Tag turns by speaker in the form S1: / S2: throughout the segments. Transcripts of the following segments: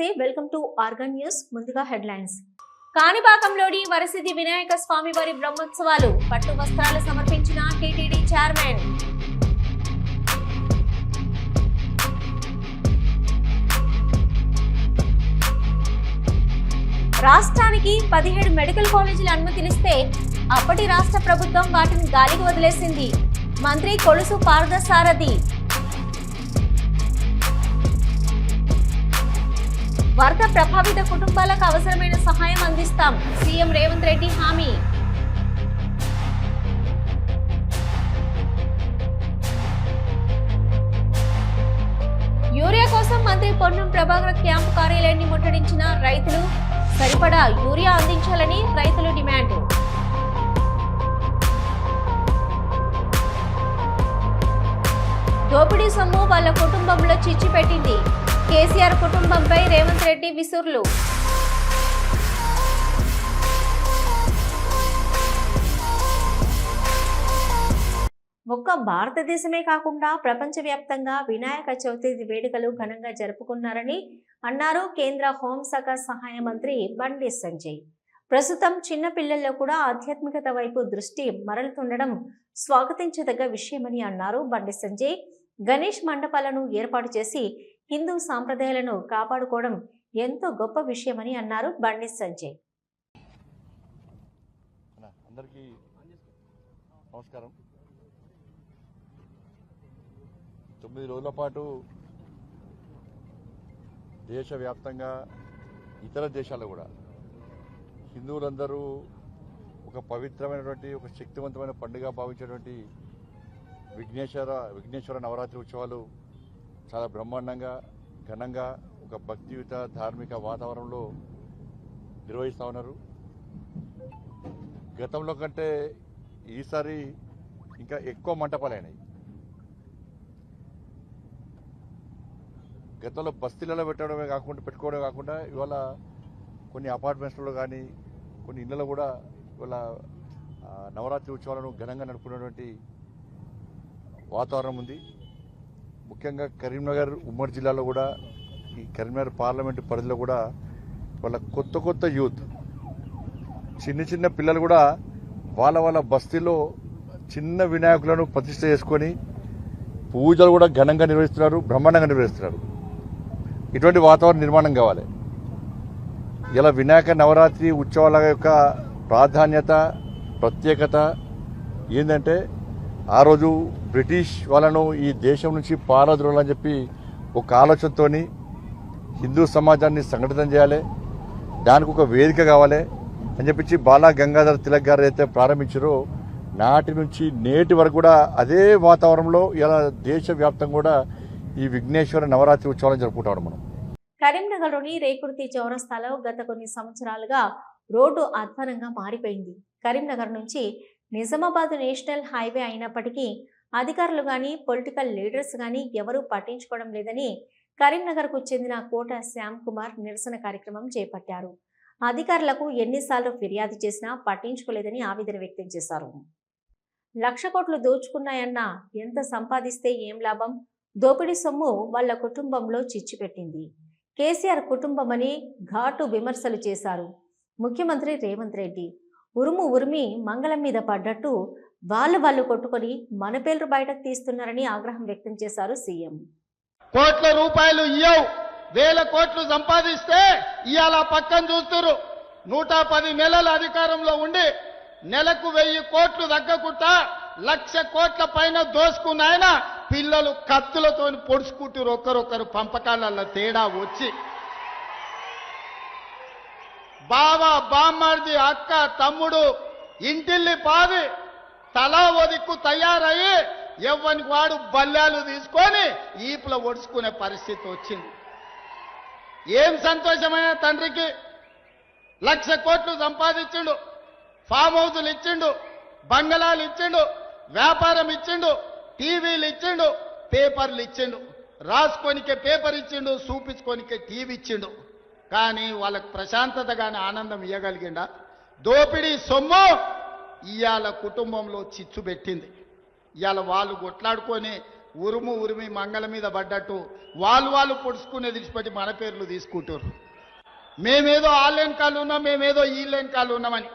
S1: నమస్తే welcome to organ news ముందుగా headlines. కాణిపాకంలోని వరసిద్ధి వినాయక స్వామి వారి బ్రహ్మోత్సవాలు పట్టు వస్త్రాలు సమర్పించిన టీటీడీ చైర్మన్. రాష్ట్రానికి పదిహేడు మెడికల్ కాలేజీలు అనుమతినిస్తే అప్పటి రాష్ట్ర ప్రభుత్వం వాటిని గాలికి వదిలేసింది. మంత్రి కొలుసు పారదసారథి వరద ప్రభావిత కుటుంబాలకు అవసరమైన సహాయం అందిస్తాం. సీఎం రేవంత్ రెడ్డి హామీ. యూరియా కోసం మంత్రి పొన్నం ప్రభాకర్ క్యాంపు కార్యాలయాన్ని ముట్టడించిన రైతులు సరిపడా యూరియా అందించాలని రైతులు డిమాండ్. దోపిడీ సొమ్ము వాళ్ళ కుటుంబంలో చిచ్చి పెట్టింది. కేసీఆర్ కుటుంబంపై రేవంత్ రెడ్డి విసుర్లు. ఒక్క భారతదేశమే కాకుండా ప్రపంచవ్యాప్తంగా వినాయక చవితి వేడుకలు ఘనంగా జరుపుకున్నారని అన్నారు కేంద్ర హోంశాఖ సహాయ మంత్రి బండి సంజయ్. ప్రస్తుతం చిన్నపిల్లల్లో కూడా ఆధ్యాత్మికత వైపు దృష్టి మరలుతుండడం స్వాగతించదగ్గ విషయమని అన్నారు బండి సంజయ్. గణేష్ మండపాలను ఏర్పాటు చేసి హిందూ సాంప్రదాయాలను కాపాడుకోవడం ఎంతో గొప్ప విషయమని అన్నారు బండి సంజయ్.
S2: అందరికీ నమస్కారం. తొమ్మిది రోజుల పాటు దేశవ్యాప్తంగా ఇతర దేశాల్లో కూడా హిందువులందరూ ఒక పవిత్రమైనటువంటి ఒక శక్తివంతమైన పండుగ భావించేటువంటి విఘ్నేశ్వర విఘ్నేశ్వర నవరాత్రి ఉత్సవాలు చాలా బ్రహ్మాండంగా ఘనంగా ఒక భక్తియుత ధార్మిక వాతావరణంలో నిర్వహిస్తూ ఉన్నారు. గతంలో కంటే ఈసారి ఇంకా ఎక్కువ మంటపాలైనాయి గతంలో బస్తీలలో పెట్టడమే కాకుండా పెట్టుకోవడమే కాకుండా ఇవాళ కొన్ని అపార్ట్మెంట్స్లో కానీ కొన్ని ఇళ్ళలో కూడా ఇవాళ నవరాత్రి ఉత్సవాలను ఘనంగా నడుపుకున్నటువంటి వాతావరణం ఉంది. ముఖ్యంగా కరీంనగర్ ఉమ్మడి జిల్లాలో కూడా ఈ కరీంనగర్ పార్లమెంటు పరిధిలో కూడా వాళ్ళ కొత్త కొత్త యూత్ చిన్న చిన్న పిల్లలు కూడా వాళ్ళ వాళ్ళ బస్తీలో చిన్న వినాయకులను ప్రతిష్ట చేసుకొని పూజలు కూడా ఘనంగా నిర్వహిస్తున్నారు బ్రహ్మాండంగా నిర్వహిస్తున్నారు. ఇటువంటి వాతావరణ నిర్మాణం కావాలి. ఇలా వినాయక నవరాత్రి ఉత్సవాల యొక్క ప్రాధాన్యత ప్రత్యేకత ఏంటంటే ఆ రోజు బ్రిటిష్ వాళ్ళను ఈ దేశం నుంచి పారద్రోలని చెప్పి ఒక ఆలోచనతోని హిందూ సమాజాన్ని సంఘటితం చేయాలి దానికి ఒక వేదిక కావాలి అని చెప్పించి బాలా గంగాధర్ తిలక్ గారు అయితే ప్రారంభించారో నాటి నుంచి నేటి వరకు కూడా అదే వాతావరణంలో ఇలా దేశవ్యాప్తంగా కూడా ఈ విఘ్నేశ్వర నవరాత్రి ఉత్సవాలను జరుపుకుంటాం మనం.
S1: కరీంనగర్లోని రేకుర్తి చౌరస్తాలో గత కొన్ని సంవత్సరాలుగా రోడ్డు అధ్వానంగా మారిపోయింది. కరీంనగర్ నుంచి నిజామాబాద్ నేషనల్ హైవే అయినప్పటికీ అధికారులు కానీ పొలిటికల్ లీడర్స్ కానీ ఎవరూ పట్టించుకోవడం లేదని కరీంనగర్కు చెందిన కోట శ్యామ్ కుమార్ నిరసన కార్యక్రమం చేపట్టారు. అధికారులకు ఎన్నిసార్లు ఫిర్యాదు చేసినా పట్టించుకోలేదని ఆవేదన వ్యక్తం చేశారు. లక్ష కోట్లు దోచుకున్నాయన్నా ఎంత సంపాదిస్తే ఏం లాభం? దోపిడీ సొమ్ము వాళ్ళ కుటుంబంలో చిచ్చిపెట్టింది కేసీఆర్ కుటుంబమని ఘాటు విమర్శలు చేశారు. ముఖ్యమంత్రి రేవంత్ రెడ్డి ఉరుము ఉరిమి మంగళం మీద పడ్డట్టు వాళ్ళు వాళ్ళు కొట్టుకొని మన పేర్లు బయటకు తీస్తున్నారని ఆగ్రహం వ్యక్తం చేశారు సీఎం.
S3: కోట్ల రూపాయలు ఇయ్యవు. వేల కోట్లు సంపాదిస్తే ఇవాళ పక్కన చూస్తురు నూట పది నెలల అధికారంలో ఉండి నెలకు వెయ్యి కోట్లు తగ్గకుండా లక్ష కోట్ల పైన దోసుకున్న ఆయన పిల్లలు కత్తులతో పొడుచుకుంటారు ఒకరొకరు పంపకాలలో తేడా వచ్చి బావ బామ్మర్ది అక్క తమ్ముడు ఇంటిల్లి పాది తలా ఒదిక్కు తయారయ్యి ఎవ్వనికి వాడు బల్లాలు తీసుకొని ఈపుల ఒడుచుకునే పరిస్థితి వచ్చింది. ఏం సంతోషమైన తండ్రికి లక్ష కోట్లు సంపాదించిండు ఫామ్ హౌజులు ఇచ్చిండు బంగళాలు ఇచ్చిండు వ్యాపారం ఇచ్చిండు టీవీలు ఇచ్చిండు పేపర్లు ఇచ్చిండు రాసుకోనికే పేపర్ ఇచ్చిండు చూపించుకోనికే టీవీ ఇచ్చిండు. కానీ వాళ్ళకు ప్రశాంతత కానీ ఆనందం ఇవ్వగలిగిండా దోపిడీ సొమ్ము ఇవాళ కుటుంబంలో చిచ్చు పెట్టింది. ఇవాళ వాళ్ళు కొట్లాడుకొని ఉరుము ఉరిమి మంగళ మీద పడ్డట్టు వాళ్ళు వాళ్ళు పొడుచుకునే విడిచిపెట్టి మన పేర్లు తీసుకుంటారు మేమేదో ఆన్లైన్ ఉన్నాం మేమేదో ఈ కాలు ఉన్నామని.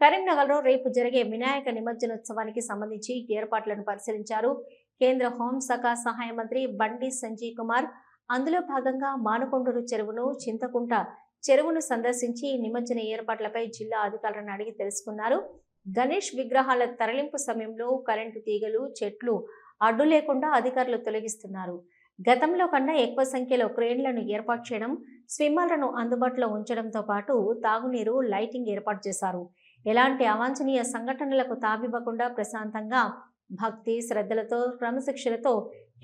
S1: కరీంనగర్లో రేపు జరిగే వినాయక నిమజ్జనోత్సవానికి సంబంధించి ఏర్పాట్లను పరిశీలించారు కేంద్ర హోంశాఖ సహాయ మంత్రి బండి సంజయ్ కుమార్. అందులో భాగంగా మానకొండూరు చెరువును చింతకుంట చెరువును సందర్శించి నిమజ్జన ఏర్పాట్లపై జిల్లా అధికారులను అడిగి తెలుసుకున్నారు. గణేష్ విగ్రహాల తరలింపు సమయంలో కరెంటు తీగలు చెట్లు అడ్డు లేకుండా అధికారులు తొలగిస్తున్నారు. గతంలో కన్నా ఎక్కువ సంఖ్యలో క్రేన్లను ఏర్పాటు చేయడం స్విమ్మర్లను అందుబాటులో ఉంచడంతో పాటు తాగునీరు లైటింగ్ ఏర్పాటు చేశారు. ఎలాంటి అవాంఛనీయ సంఘటనలకు తావివ్వకుండా ప్రశాంతంగా భక్తి శ్రద్ధలతో క్రమశిక్షణతో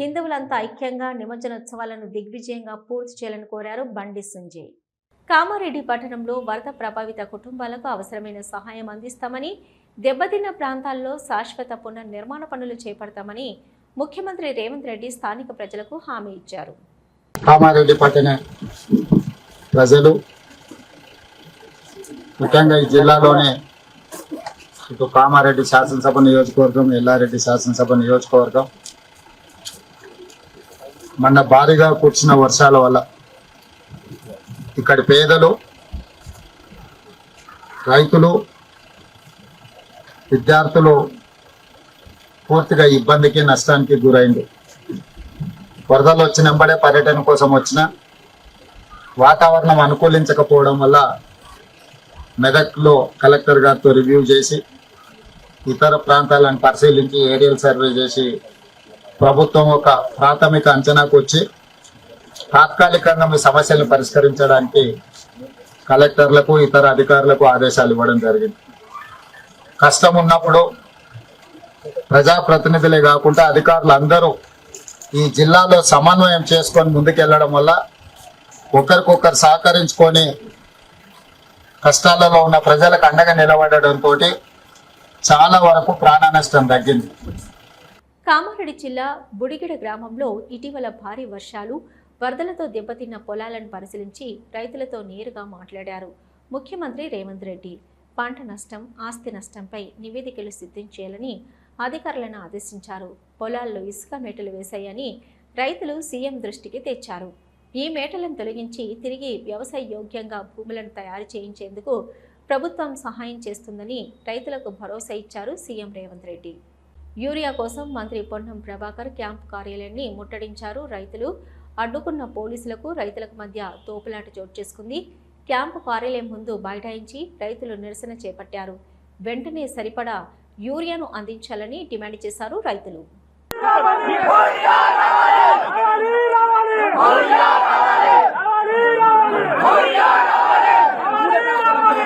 S1: హిందువులంతా ఐక్యంగా నిమజ్జనోత్సవాలను దిగ్విజయంగా పూర్తి చేయాలని కోరారు బండి సంజయ్. కామారెడ్డి పట్టణంలో వరద ప్రభావిత కుటుంబాలకు అవసరమైన సహాయం అందిస్తామని దెబ్బతిన్న ప్రాంతాల్లో శాశ్వత పునర్నిర్మాణ పనులు చేపడతామని ముఖ్యమంత్రి రేవంత్ రెడ్డి స్థానిక ప్రజలకు హామీ ఇచ్చారు.
S4: కామారెడ్డి పట్టణ ప్రజలు ముఖ్యంగా ఈ జిల్లాలోనే ఇటు కామారెడ్డి శాసనసభ నియోజకవర్గం ఎల్లారెడ్డి శాసనసభ నియోజకవర్గం. మొన్న భారీగా కురిసిన వర్షాల వల్ల ఇక్కడి పేదలు రైతులు విద్యార్థులు పూర్తిగా ఇబ్బందికి నష్టానికి గురైంది వరదలు వచ్చినంబడే పర్యటన కోసం వచ్చిన వాతావరణం అనుకూలించకపోవడం వల్ల మెదక్లో కలెక్టర్ గారితో రివ్యూ చేసి ఇతర ప్రాంతాలను పరిశీలించి ఏరియల్ సర్వే చేసి ప్రభుత్వం ఒక ప్రాథమిక అంచనాకు వచ్చి తాత్కాలికంగా మీ సమస్యలను పరిష్కరించడానికి కలెక్టర్లకు ఇతర అధికారులకు ఆదేశాలు ఇవ్వడం జరిగింది. కష్టం ఉన్నప్పుడు ప్రజాప్రతినిధులే కాకుండా అధికారులు అందరూ ఈ జిల్లాలో సమన్వయం చేసుకొని ముందుకెళ్ళడం వల్ల ఒకరికొకరు సహకరించుకొని కష్టాలలో ఉన్న ప్రజలకు అండగా నిలబడడంతో చాలా వరకు ప్రాణ నష్టం తగ్గింది.
S1: కామారెడ్డి జిల్లా బుడిగిడ గ్రామంలో ఇటీవల భారీ వర్షాలు వరదలతో దెబ్బతిన్న పొలాలను పరిశీలించి రైతులతో నేరుగా మాట్లాడారు ముఖ్యమంత్రి రేవంత్ రెడ్డి. పంట నష్టం ఆస్తి నష్టంపై నివేదికలు సిద్ధం చేయాలని అధికారులను ఆదేశించారు. పొలాల్లో ఇసుక మేటలు వేశాయని రైతులు సీఎం దృష్టికి తెచ్చారు. ఈ మేటలను తొలగించి తిరిగి వ్యవసాయ యోగ్యంగా భూములను తయారు చేయించేందుకు ప్రభుత్వం సహాయం చేస్తుందని రైతులకు భరోసా ఇచ్చారు సీఎం రేవంత్ రెడ్డి. యూరియా కోసం మంత్రి పొన్నం ప్రభాకర్ క్యాంప్ కార్యాలయాన్ని ముట్టడించారు రైతులు. అడ్డుకున్న పోలీసులకు రైతులకు మధ్య తోపులాట చోటు చేసుకుంది. క్యాంపు కార్యాలయం ముందు బైఠాయించి రైతులు నిరసన చేపట్టారు. వెంటనే సరిపడా యూరియాను అందించాలని డిమాండ్ చేశారు రైతులు.
S5: క్యాంపు కార్యాలయం ఎంతో కూర్చొని ధర్నా చేస్తాను ఆందోళన చేస్తాను. క్యాంపు కార్యాలయం మంత్రి ఆ,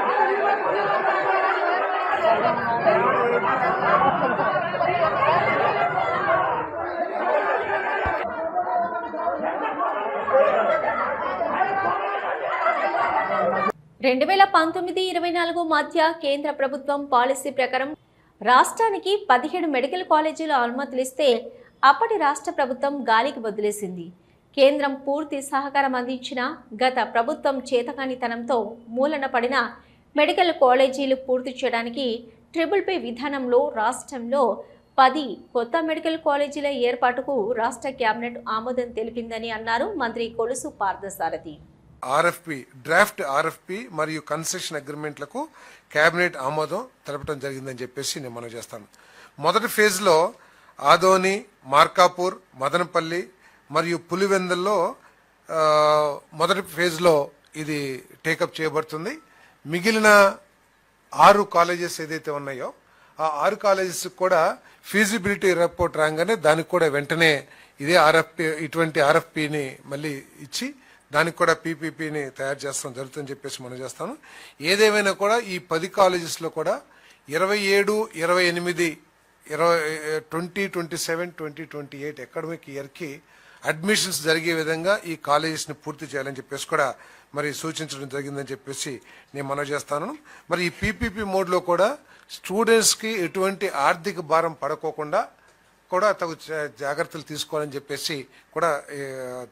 S1: రెండు వేల పంతొమ్మిది ఇరవై నాలుగు మధ్య కేంద్ర ప్రభుత్వం పాలసీ ప్రకారం రాష్ట్రానికి పదిహేడు మెడికల్ కాలేజీలు అనుమతులు ఇస్తే అప్పటి రాష్ట్ర ప్రభుత్వం గాలికి వదిలేసింది కేంద్రం పూర్తి సహకారం అందించిన గత ప్రభుత్వం చేతకానితనంతో మూలన పడిన మెడికల్ కాలేజీలు పూర్తి చేయడానికి ట్రిపుల్ పే విధానంలో రాష్ట్రంలో పది కొత్త మెడికల్ కాలేజీల ఏర్పాటుకు రాష్ట్ర కేబినెట్ ఆమోదం తెలిపిందని అన్నారు మంత్రి Kolusu Parthasarathi.
S6: RFP draft RFP మరియు కన్సెషన్ అగ్రిమెంట్లకు కేబినెట్ ఆమోదం తెలపడం జరిగిందని చెప్పేసి నేను మనం చేస్తాను. మొదటి ఫేజ్లో ఆదోని మార్కాపూర్ మదనపల్లి మరియు పులివెందుల్లో మొదటి ఫేజ్లో ఇది టేకప్ చేయబడుతుంది. మిగిలిన ఆరు కాలేజెస్ ఏదైతే ఉన్నాయో ఆ ఆరు కాలేజెస్ కూడా ఫీజిబిలిటీ రిపోర్ట్ రాగానే దానికి కూడా వెంటనే ఇదే ఆర్ఎఫ్పి ఇటువంటి ఆర్ఎఫ్పిని మళ్ళీ ఇచ్చి దానికి కూడా పీపీపీని తయారు చేస్తాం జరుగుతుందని చెప్పేసి మనం చేస్తాను ఏదేమైనా కూడా ఈ పది కాలేజెస్లో కూడా ఇరవై ఏడు ఇరవై ఎనిమిది ఇరవై twenty twenty seven twenty twenty eight academic ఇయర్కి అడ్మిషన్స్ జరిగే విధంగా ఈ కాలేజెస్ని పూర్తి చేయాలని చెప్పేసి కూడా మరి సూచించడం జరిగిందని చెప్పేసి నేను మనవి చేస్తాను. మరి ఈ పీపీపీ మోడ్లో కూడా స్టూడెంట్స్కి ఎటువంటి ఆర్థిక భారం పడకోకుండా కూడా తగు జాగ్రత్తలు తీసుకోవాలని చెప్పేసి కూడా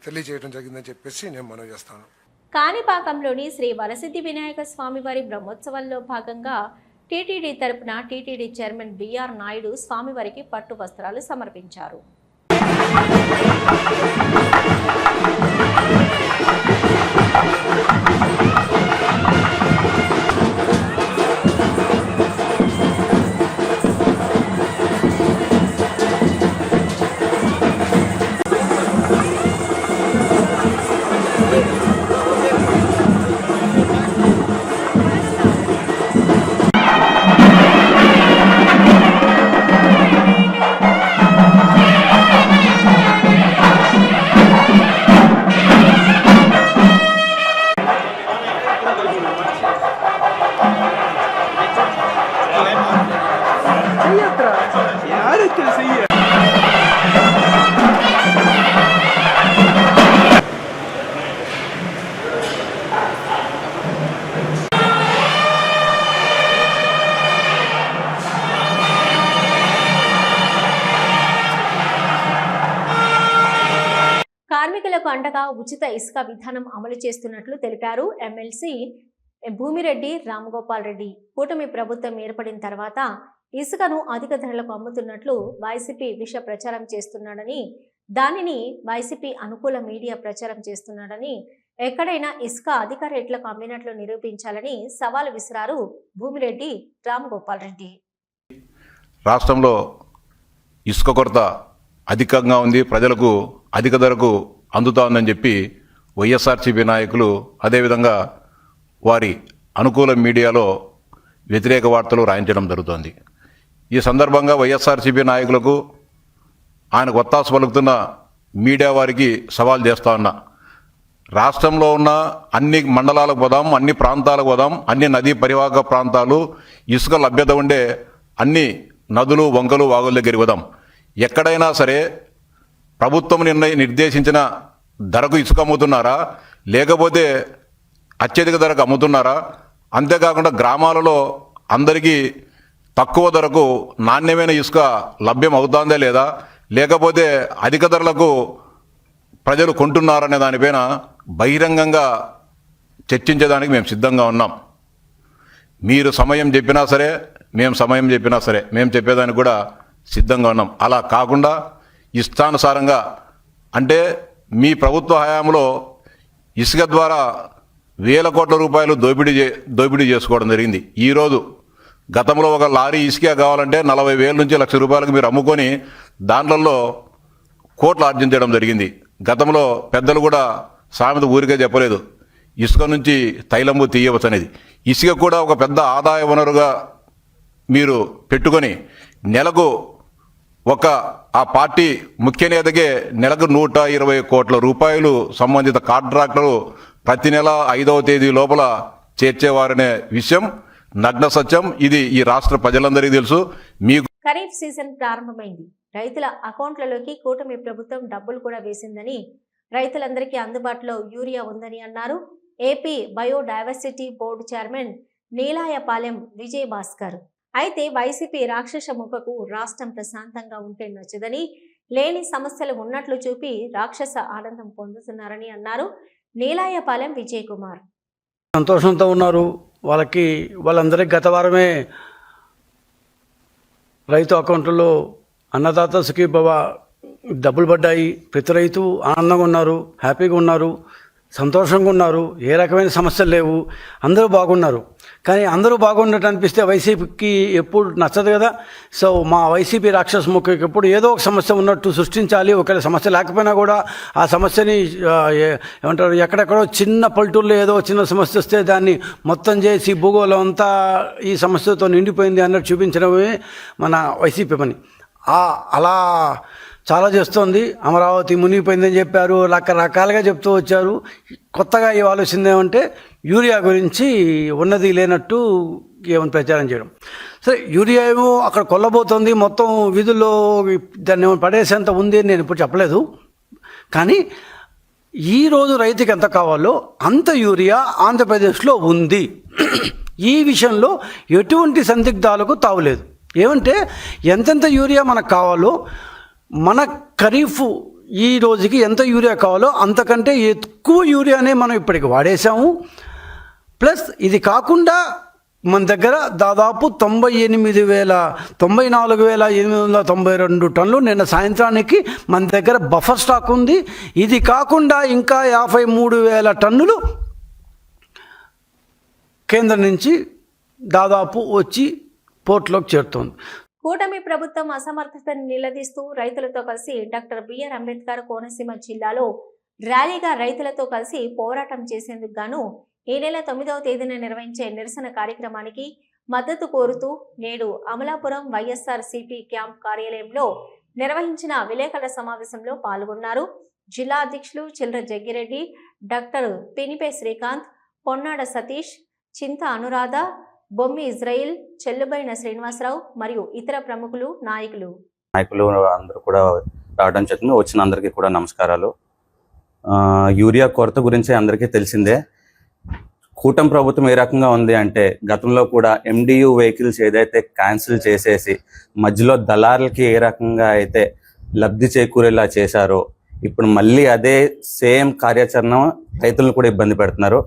S6: తెలియజేయడం జరిగిందని చెప్పేసి నేను మనవి చేస్తాను.
S1: కాణిపాకంలోని శ్రీ వరసిద్ధి వినాయక స్వామివారి బ్రహ్మోత్సవంలో భాగంగా టీటీడీ తరపున టీటీడీ చైర్మన్ బిఆర్ నాయుడు స్వామివారికి పట్టు వస్త్రాలు సమర్పించారు. కార్మికులకు అండగా ఉచిత ఇసుక విధానం అమలు చేస్తున్నట్లు తెలిపారు. ఎమ్మెల్సీ భూమిరెడ్డి రామగోపాల్ రెడ్డి. కూటమి ప్రభుత్వం ఏర్పడిన తర్వాత ఇసుకను అధిక ధరలకు అమ్ముతున్నట్లు వైసీపీ విష ప్రచారం చేస్తున్నాడని దానిని వైసీపీ అనుకూల మీడియా ప్రచారం చేస్తున్నాడని ఎక్కడైనా ఇసుక అధిక రేట్లకు అమ్మినట్లు నిరూపించాలని సవాల్ విసిరారు భూమిరెడ్డి రామగోపాల్ రెడ్డి.
S7: రాష్ట్రంలో ఇసుక కొరత అధికంగా ఉంది. ప్రజలకు అధిక ధరకు అందుతోందని చెప్పి వైఎస్ఆర్సీపీ నాయకులు అదేవిధంగా వారి అనుకూల మీడియాలో వ్యతిరేక వార్తలు రాయించడం జరుగుతోంది. ఈ సందర్భంగా వైఎస్ఆర్సీపీ నాయకులకు ఆయనకు ఒత్తాసు పలుకుతున్న మీడియా వారికి సవాల్ చేస్తా ఉన్నా. రాష్ట్రంలో ఉన్న అన్ని మండలాలకు పోదాం అన్ని ప్రాంతాలకు పోదాం అన్ని నదీ పరివాహక ప్రాంతాలు ఇసుక లభ్యత ఉండే అన్ని నదులు వంకలు వాగుల దగ్గరికి పోదాం. ఎక్కడైనా సరే ప్రభుత్వం నిర్ణయ నిర్దేశించిన ధరకు ఇసుక అమ్ముతున్నారా? లేకపోతే అత్యధిక ధరకు అమ్ముతున్నారా? అంతేకాకుండా గ్రామాలలో అందరికీ తక్కువ ధరకు నాణ్యమైన ఇసుక లభ్యం అవుతుందా లేదా? లేకపోతే అధిక ధరలకు ప్రజలు కొంటున్నారనే దానిపైన బహిరంగంగా చర్చించడానికి మేము సిద్ధంగా ఉన్నాం. మీరు సమయం చెప్పినా సరే మేము సమయం చెప్పినా సరే మేము చెప్పేదానికి కూడా సిద్ధంగా ఉన్నాం. అలా కాకుండా ఇష్టానుసారంగా అంటే మీ ప్రభుత్వ హయాంలో ఇసుక ద్వారా వేల కోట్ల రూపాయలు దోపిడీ చే దోపిడీ చేసుకోవడం జరిగింది. ఈరోజు గతంలో ఒక లారీ ఇసుక కావాలంటే నలభై వేల నుంచి లక్ష రూపాయలకు మీరు అమ్ముకొని దాంట్లో కోట్లు ఆర్జించడం జరిగింది. గతంలో పెద్దలు కూడా సామెత ఊరికే చెప్పలేదు. ఇసుక నుంచి తైలము తీయవచ్చు అనేది. ఇసుక కూడా ఒక పెద్ద ఆదాయ వనరుగా మీరు పెట్టుకొని నెలకు ఒక ఆ పార్టీ ముఖ్య నేతగే నెలకు నూట ఇరవై కోట్ల రూపాయలు సంబంధిత కాంట్రాక్టరు ప్రతి నెల ఐదవ తేదీ లోపల చేర్చేవారనే విషయం నగ్న సత్యం. ఇది ఈ రాష్ట్ర ప్రజలందరికీ తెలుసు. మీకు
S1: ఖరీఫ్ సీజన్ ప్రారంభమైంది. రైతుల అకౌంట్లలోకి కూటమి ప్రభుత్వం డబ్బులు కూడా వేసిందని రైతులందరికీ అందుబాటులో యూరియా ఉందని అన్నారు. AP biodiversity board chairman Neelayapalem Vijay Bhaskar అయితే వైసీపీ రాక్షస ముఖకు రాష్ట్రం ప్రశాంతంగా ఉంటే నచ్చదని లేని సమస్యలు ఉన్నట్లు చూపి రాక్షస ఆనందం పొందుతున్నారని అన్నారు నీలాయపాలెం విజయ్ కుమార్
S8: సంతోషంతో ఉన్నారు. వాళ్ళకి వాళ్ళందరికీ గత వారమే రైతు అకౌంట్లో అన్నదాత సుఖీభవ డబ్బులు పడ్డాయి. ప్రతి రైతు ఆనందంగా ఉన్నారు హ్యాపీగా ఉన్నారు సంతోషంగా ఉన్నారు. ఏ రకమైన సమస్యలు లేవు. అందరూ బాగున్నారు. కానీ అందరూ బాగున్నట్టు అనిపిస్తే వైసీపీకి ఎప్పుడు నచ్చదు కదా. సో మా వైసీపీ రాక్షస ముఖ్యకి ఎప్పుడు ఏదో ఒక సమస్య ఉన్నట్టు సృష్టించాలి. ఒకవేళ సమస్య లేకపోయినా కూడా ఆ సమస్యని ఏమంటారు ఎక్కడెక్కడో చిన్న పల్లెటూరులో ఏదో చిన్న సమస్య వస్తే దాన్ని మొత్తం చేసి భూగోళం అంతా ఈ సమస్యతో నిండిపోయింది అన్నట్టు చూపించడమే మన వైసీపీ పని. అలా చాలా చేస్తోంది. అమరావతి మునిగిపోయిందని చెప్పారు. రకరకాలుగా చెప్తూ వచ్చారు. కొత్తగా ఇవాళ వచ్చిందేమంటే యూరియా గురించి ఉన్నది లేనట్టు ఏమని ప్రచారం చేయడం. సరే యూరియా ఏమో అక్కడ కొల్లబోతోంది. మొత్తం వీధుల్లో దాన్ని ఏమైనా పడేసేంత ఉంది అని నేను ఇప్పుడు చెప్పలేదు. కానీ ఈ రోజు రైతుకి ఎంత కావాలో అంత యూరియా ఆంధ్రప్రదేశ్లో ఉంది. ఈ విషయంలో ఎటువంటి సందిగ్ధాలకు తావులేదు. ఏమంటే ఎంతెంత యూరియా మనకు కావాలో మన ఖరీఫ్ ఈ రోజుకి ఎంత యూరియా కావాలో అంతకంటే ఎక్కువ యూరియానే మనం ఇప్పటికి వాడేసాము ప్లస్ ఇది కాకుండా మన దగ్గర దాదాపు తొంభై ఎనిమిది వేల తొంభై నాలుగు వేల ఎనిమిది వందల తొంభై రెండు టన్నులు నిన్న సాయంత్రానికి మన దగ్గర బఫర్ స్టాక్ ఉంది. ఇది కాకుండా ఇంకా యాభై మూడు వేల టన్నులు కేంద్రం నుంచి దాదాపు వచ్చి పోర్ట్లోకి చేరుతోంది.
S1: కూటమి ప్రభుత్వం అసమర్థతను నిలదీస్తూ రైతులతో కలిసి డాక్టర్ బిఆర్ అంబేద్కర్ కోనసీమ జిల్లాలో ర్యాలీగా రైతులతో కలిసి పోరాటం చేసేందుకు గాను ఈ నెల తొమ్మిదవ తేదీన నిర్వహించే నిరసన కార్యక్రమానికి మద్దతు కోరుతూ నేడు అమలాపురం వైఎస్ఆర్ సిపి క్యాంప్ కార్యాలయంలో నిర్వహించిన విలేకరుల సమావేశంలో పాల్గొన్నారు. జిల్లా అధ్యక్షులు చిల్ర జగ్గిరెడ్డి డాక్టర్ పినిపే శ్రీకాంత్ పొన్నాడ సతీష్ చింత అనురాధ బొమ్మి ఇజ్రాయిల్ చెల్లుబైన శ్రీనివాసరావు మరియు ఇతర ప్రముఖులు నాయకులు.
S9: నాయకులు అందరూ కూడా రావడం జరిగింది. వచ్చిన అందరికీ కూడా నమస్కారాలు. యూరియా కొరత గురించి అందరికీ తెలిసిందే. కూటమి ప్రభుత్వం ఏ రకంగా ఉంది అంటే గతంలో కూడా ఎండియు వెహికల్స్ ఏదైతే క్యాన్సిల్ చేసేసి మధ్యలో దళారులకి ఏ రకంగా అయితే లబ్ధి చేకూరేలా చేశారో ఇప్పుడు మళ్ళీ అదే సేమ్ కార్యాచరణ రైతులను కూడా ఇబ్బంది పెడుతున్నారు.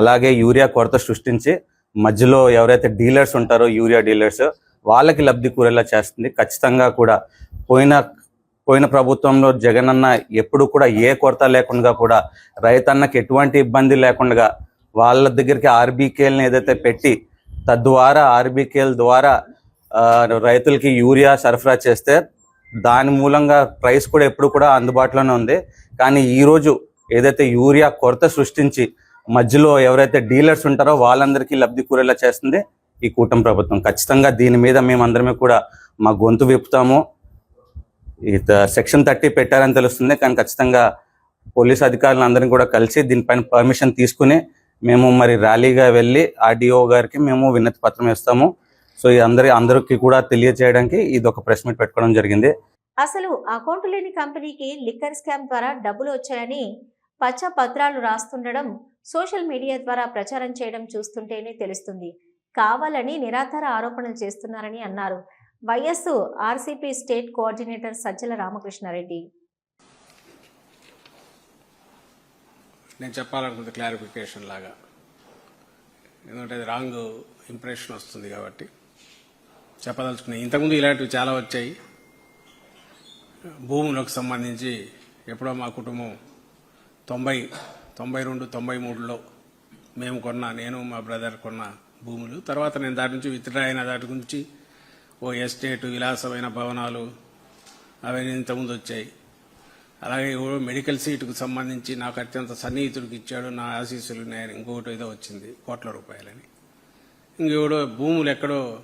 S9: అలాగే యూరియా కొరత సృష్టించి మధ్యలో ఎవరైతే డీలర్స్ ఉంటారో యూరియా డీలర్స్ వాళ్ళకి లబ్ధి కూరేలా చేస్తుంది. ఖచ్చితంగా కూడా పోయిన పోయిన ప్రభుత్వంలో జగనన్న ఎప్పుడు కూడా ఏ కొరత లేకుండా కూడా రైతన్నకి ఎటువంటి ఇబ్బంది లేకుండా వాళ్ళ దగ్గరికి ఆర్బీకేల్ని ఏదైతే పెట్టి తద్వారా ఆర్బీకేల్ ద్వారా రైతులకి యూరియా సరఫరా చేస్తే దాని మూలంగా ప్రైస్ కూడా ఎప్పుడు కూడా అందుబాటులోనే ఉంది. కానీ ఈరోజు ఏదైతే యూరియా కొరత సృష్టించి మధ్యలో ఎవరైతే డీలర్స్ ఉంటారో వాళ్ళందరికీ లబ్ధి కూరేలా చేస్తుంది ఈ కూటమి ప్రభుత్వం. ఖచ్చితంగా దీని మీద మేమందరమే కూడా మా గొంతు విప్పుతాము. సెక్షన్ థర్టీ పెట్టారని తెలుస్తుంది కానీ ఖచ్చితంగా పోలీస్ అధికారులు అందరినీ కూడా కలిసి దీనిపైన పర్మిషన్ తీసుకుని మేము మరి ర్యాలీగా వెళ్ళి ఆర్డీఓ గారికి మేము వినతి పత్రం ఇస్తాము. సో ఈ అందరి అందరికీ కూడా తెలియజేయడానికి ఇది ఒక ప్రెస్ మీట్ పెట్టుకోవడం జరిగింది.
S1: అసలు అకౌంట్ లేని కంపెనీకి లిక్కర్ స్కామ్ ద్వారా డబ్బులు వచ్చాయని పచ్చ పత్రాలు రాస్తుండడం సోషల్ మీడియా ద్వారా ప్రచారం చేయడం చూస్తుంటేనే తెలుస్తుంది. కావాలని నిరాధార ఆరోపణలు చేస్తున్నారని అన్నారు. YS RCP state coordinator Sajjala Ramakrishna Reddy.
S10: నేను చెప్పాలనుకుంది క్లారిఫికేషన్ లాగా. ఎందుకంటే అది రాంగ్ ఇంప్రెషన్ వస్తుంది కాబట్టి చెప్పదలుచుకున్నాయి ఇంతకుముందు ఇలాంటివి చాలా వచ్చాయి. భూములకు సంబంధించి ఎప్పుడో మా కుటుంబం తొంభై తొంభై రెండు తొంభై మూడులో మేము కొన్న నేను మా బ్రదర్ కొన్న భూములు. తర్వాత నేను దాటి నుంచి విత్డ్రా అయిన దాటి గురించి ఓ ఎస్టేట్ విలాసమైన భవనాలు అవన్నీ ఇంతకుముందు వచ్చాయి. అలాగే ఎవరో మెడికల్ సీటుకు సంబంధించి నాకు అత్యంత సన్నిహితుడికి ఇచ్చాడు. నా ఆశీస్సులు ఉన్నాయని ఇంకొకటి ఏదో వచ్చింది కోట్ల రూపాయలని. ఇంకెవడో భూములు ఎక్కడో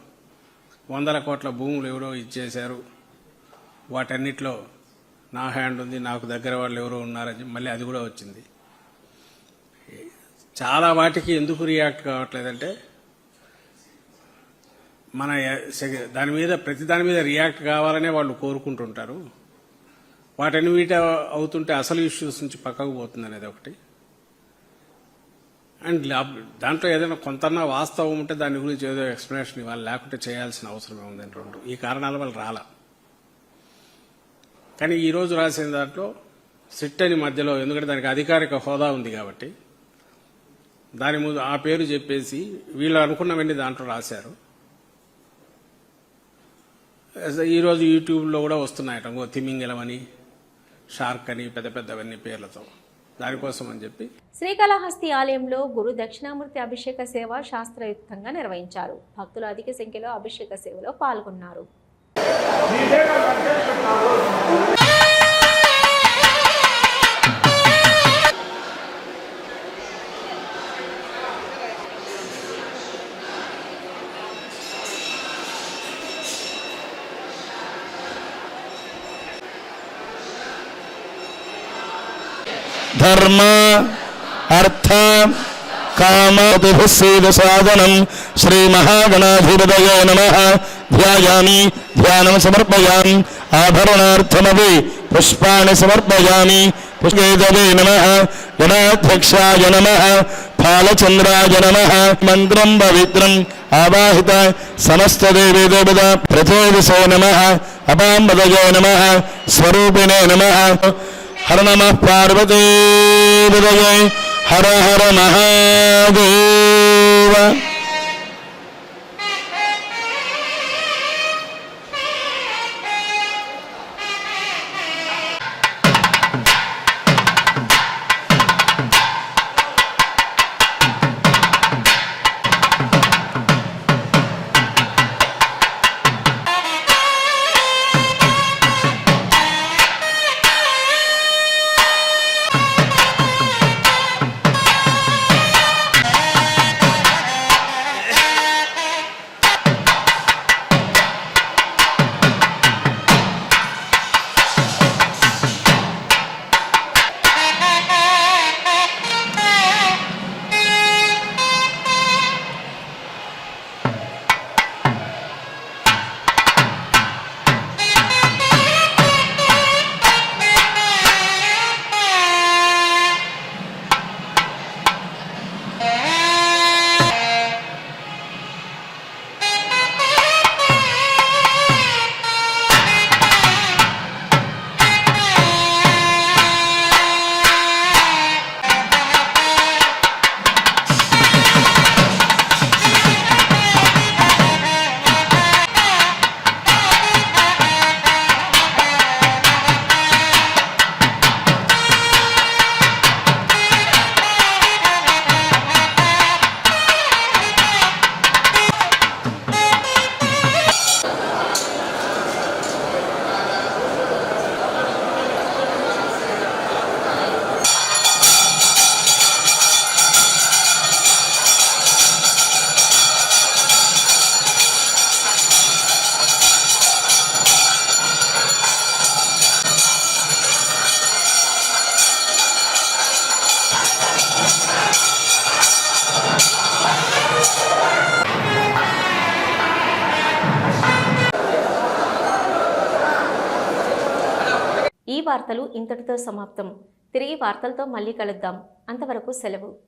S10: వందల కోట్ల భూములు ఎవరో ఇచ్చేశారు. వాటన్నిటిలో నా హ్యాండ్ ఉంది నాకు దగ్గర వాళ్ళు ఎవరో ఉన్నారని మళ్ళీ అది కూడా వచ్చింది. చాలా వాటికి ఎందుకు రియాక్ట్ కావట్లేదంటే మన దాని మీద ప్రతి దాని మీద రియాక్ట్ కావాలనే వాళ్ళు కోరుకుంటుంటారు. వాటిని వీట అవుతుంటే అసలు ఇష్యూస్ నుంచి పక్కకు పోతుంది అనేది ఒకటి. అండ్ దాంట్లో ఏదైనా కొంతన్నా వాస్తవం ఉంటే దాని గురించి ఏదో ఎక్స్ప్లెనేషన్ ఇవ్వాలి లేకుంటే చేయాల్సిన అవసరం ఉందని రెండు. ఈ కారణాల వల్ల రాలా. కానీ ఈరోజు రాసిన దాంట్లో సిట్ అని మధ్యలో ఎందుకంటే దానికి అధికారిక హోదా ఉంది కాబట్టి దాని ముందు ఆ పేరు చెప్పేసి వీళ్ళు అనుకున్నవన్నీ దాంట్లో రాశారు. ఈరోజు యూట్యూబ్లో కూడా వస్తున్నాయట ఇంకో తిమింగలం అని షార్క్ అని పెద్ద పెద్దవన్నీ పేర్లతో. దానికోసం అని చెప్పి.
S1: శ్రీకాళహస్తి ఆలయంలో గురు దక్షిణామూర్తి అభిషేక సేవ శాస్త్రయుక్తంగా నిర్వహించారు. భక్తులు అధిక సంఖ్యలో అభిషేక సేవలో పాల్గొన్నారు.
S11: धर्म अर्थ काम साधन श्री महागणाधिपत नम। ध्यायामि, ध्यानम समर्पयामि, आभरणार्थमपि पुष्पाणि समर्पयामि। पुष्पेदवे नमः, गणाध्यक्षाय नमः, फालचन्द्राय नमः, मन्त्रं पवित्रम् आवाहिताय समस्तदेवी देवता प्रचोदिसे नमः, अपाम्बदये नमः, स्वरूपिणे नमः। हर नमः पार्वती हर
S1: हर महादेव। ఇంతటితో సమాప్తం. తిరిగి వార్తలతో మళ్ళీ కలుద్దాం. అంతవరకు సెలవు.